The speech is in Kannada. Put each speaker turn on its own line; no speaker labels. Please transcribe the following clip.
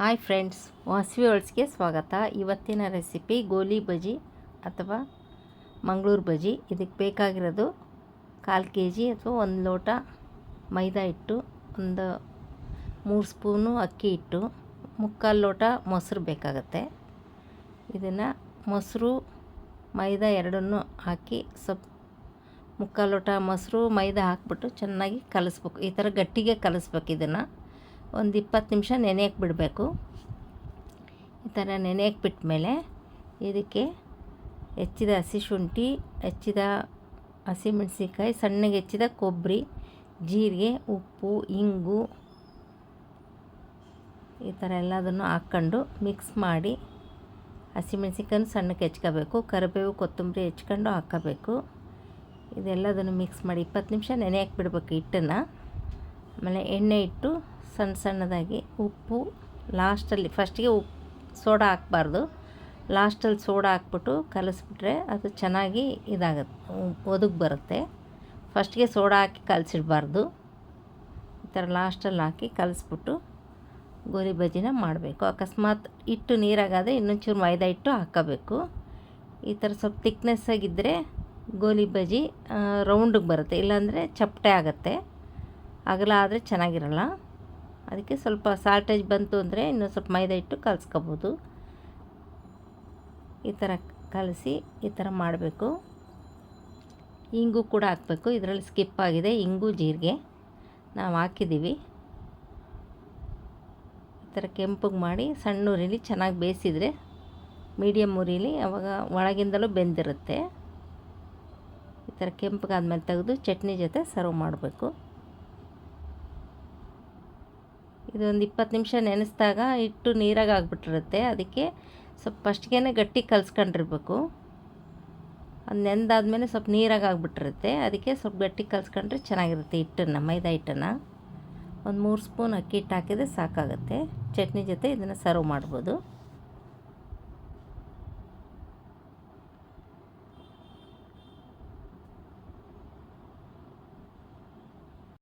ಹಾಯ್ ಫ್ರೆಂಡ್ಸ್ ವಾಸವಿ ಒಳ್ಸ್ಗೆ ಸ್ವಾಗತ. ಇವತ್ತಿನ ರೆಸಿಪಿ ಗೋಲಿ ಬಜಿ ಅಥವಾ ಮಂಗಳೂರು ಬಜಿ. ಇದಕ್ಕೆ ಬೇಕಾಗಿರೋದು ಕಾಲು ಕೆ ಜಿ ಅಥವಾ ಒಂದು ಲೋಟ ಮೈದಾ ಹಿಟ್ಟು, ಒಂದು ಮೂರು ಸ್ಪೂನು ಅಕ್ಕಿ ಹಿಟ್ಟು, ಮುಕ್ಕಾಲು ಲೋಟ ಮೊಸರು ಬೇಕಾಗತ್ತೆ. ಇದನ್ನು ಮೊಸರು, ಮೈದಾ ಎರಡನ್ನೂ ಹಾಕಿ ಸ್ವಲ್ಪ ಮುಕ್ಕಾಲು ಲೋಟ ಮೊಸರು, ಮೈದಾ ಹಾಕ್ಬಿಟ್ಟು ಚೆನ್ನಾಗಿ ಕಲಿಸ್ಬೇಕು. ಈ ಥರ ಗಟ್ಟಿಗೆ ಕಲಿಸ್ಬೇಕು ಇದನ್ನು. ಒಂದು ಇಪ್ಪತ್ತು ನಿಮಿಷ ನೆನೆಯಕ್ಕೆ ಬಿಡಬೇಕು. ಈ ಥರ ನೆನೆಯಕ್ಕೆ ಬಿಟ್ಮೇಲೆ ಇದಕ್ಕೆ ಹೆಚ್ಚಿದ ಹಸಿ ಶುಂಠಿ, ಹೆಚ್ಚಿದ ಹಸಿಮೆಣ್ಸಿನ್ಕಾಯಿ ಸಣ್ಣಗೆ ಹೆಚ್ಚಿದ ಕೊಬ್ಬರಿ, ಜೀರಿಗೆ, ಉಪ್ಪು, ಇಂಗು ಈ ಥರ ಎಲ್ಲದನ್ನು ಹಾಕ್ಕೊಂಡು ಮಿಕ್ಸ್ ಮಾಡಿ ಹಸಿಮೆಣ್ಸಿನ್ಕಾಯಿ ಸಣ್ಣಕ್ಕೆ ಹೆಚ್ಕೋಬೇಕು. ಕರಿಬೇವು, ಕೊತ್ತಂಬರಿ ಹೆಚ್ಕೊಂಡು ಹಾಕ್ಕೋಬೇಕು ಇದೆಲ್ಲದನ್ನು ಮಿಕ್ಸ್ ಮಾಡಿ ಇಪ್ಪತ್ತು ನಿಮಿಷ ನೆನೆಯಕ್ಕೆ ಬಿಡಬೇಕು ಹಿಟ್ಟನ್ನು. ಆಮೇಲೆ ಎಣ್ಣೆ ಇಟ್ಟು ಸಣ್ಣ ಸಣ್ಣದಾಗಿ ಉಪ್ಪು ಲಾಸ್ಟಲ್ಲಿ ಫಸ್ಟಿಗೆ ಉಪ್ಪು ಸೋಡಾ ಹಾಕ್ಬಾರ್ದು. ಲಾಸ್ಟಲ್ಲಿ ಸೋಡಾ ಹಾಕ್ಬಿಟ್ಟು ಕಲಸಿಬಿಟ್ರೆ ಅದು ಚೆನ್ನಾಗಿ ಇದಾಗುತ್ತೆ, ಒದಗಿ ಬರುತ್ತೆ. ಫಸ್ಟ್ಗೆ ಸೋಡಾ ಹಾಕಿ ಕಲಸಿಡ್ಬಾರ್ದು. ಈ ಥರ ಲಾಸ್ಟಲ್ಲಿ ಹಾಕಿ ಕಲಸಿಬಿಟ್ಟು ಗೋಲಿ ಬಜ್ಜಿನ ಮಾಡಬೇಕು. ಅಕಸ್ಮಾತ್ ಹಿಟ್ಟು ನೀರಾಗಾದರೆ ಇನ್ನೊಂಚೂರು ಮೈದಾ ಹಿಟ್ಟು ಹಾಕ್ಕೋಬೇಕು ಈ ಥರ ಸ್ವಲ್ಪ ತಿಕ್ನೆಸ್ಸಾಗಿದ್ದರೆ ಗೋಲಿ ಬಜ್ಜಿ ರೌಂಡಿಗೆ ಬರುತ್ತೆ. ಇಲ್ಲಾಂದರೆ ಚಪ್ಪಟೆ ಆಗುತ್ತೆ. ಅಗಲ ಆದರೆ ಚೆನ್ನಾಗಿರಲ್ಲ. ಅದಕ್ಕೆ ಸ್ವಲ್ಪ ಸಾಲ್ಟೇಜ್ ಬಂತು ಅಂದರೆ ಇನ್ನೂ ಸ್ವಲ್ಪ ಮೈದಾ ಇಟ್ಟು ಕಲಸ್ಕೋಬೋದು. ಈ ಥರ ಕಲಸಿ ಈ ಥರ ಮಾಡಬೇಕು. ಇಂಗು ಕೂಡ ಹಾಕಬೇಕು. ಇದರಲ್ಲಿ ಸ್ಕಿಪ್ ಆಗಿದೆ ಇಂಗು ಜೀರಿಗೆ. ನಾವು ಹಾಕಿದ್ದೀವಿ. ಈ ಥರ ಕೆಂಪಗೆ ಮಾಡಿ ಸಣ್ಣ ಉರಿಲಿ ಚೆನ್ನಾಗಿ ಬೇಯಿಸಿದರೆ ಮೀಡಿಯಮ್ ಉರಿಲಿ ಅವಾಗ ಒಳಗಿಂದಲೂ ಬೆಂದಿರುತ್ತೆ. ಈ ಥರ ಕೆಂಪಗಾದ್ಮೇಲೆ ತೆಗೆದು ಚಟ್ನಿ ಜೊತೆ ಸರ್ವ್ ಮಾಡಬೇಕು. ಇದೊಂದು ಇಪ್ಪತ್ತು ನಿಮಿಷ ನೆನೆಸಿದಾಗ ಹಿಟ್ಟು ನೀರಾಗಿ ಆಗಿಬಿಟ್ಟಿರುತ್ತೆ. ಅದಕ್ಕೆ ಸ್ವಲ್ಪ ಫಸ್ಟ್ಗೆ ಗಟ್ಟಿ ಕಲಿಸ್ಕೊಂಡಿರ್ಬೇಕು. ಅದು ನೆಂದಾದ್ಮೇಲೆ ಸ್ವಲ್ಪ ನೀರಾಗಿ ಆಗಿಬಿಟ್ಟಿರುತ್ತೆ. ಅದಕ್ಕೆ ಸ್ವಲ್ಪ ಗಟ್ಟಿ ಕಲಿಸ್ಕೊಂಡ್ರೆ ಚೆನ್ನಾಗಿರುತ್ತೆ ಹಿಟ್ಟನ್ನು, ಮೈದಾ ಹಿಟ್ಟನ್ನು. ಒಂದು ಮೂರು ಸ್ಪೂನ್ ಅಕ್ಕಿ ಹಿಟ್ಟು ಹಾಕಿದರೆ ಸಾಕಾಗುತ್ತೆ. ಚಟ್ನಿ ಜೊತೆ ಇದನ್ನು ಸರ್ವ್ ಮಾಡ್ಬೋದು.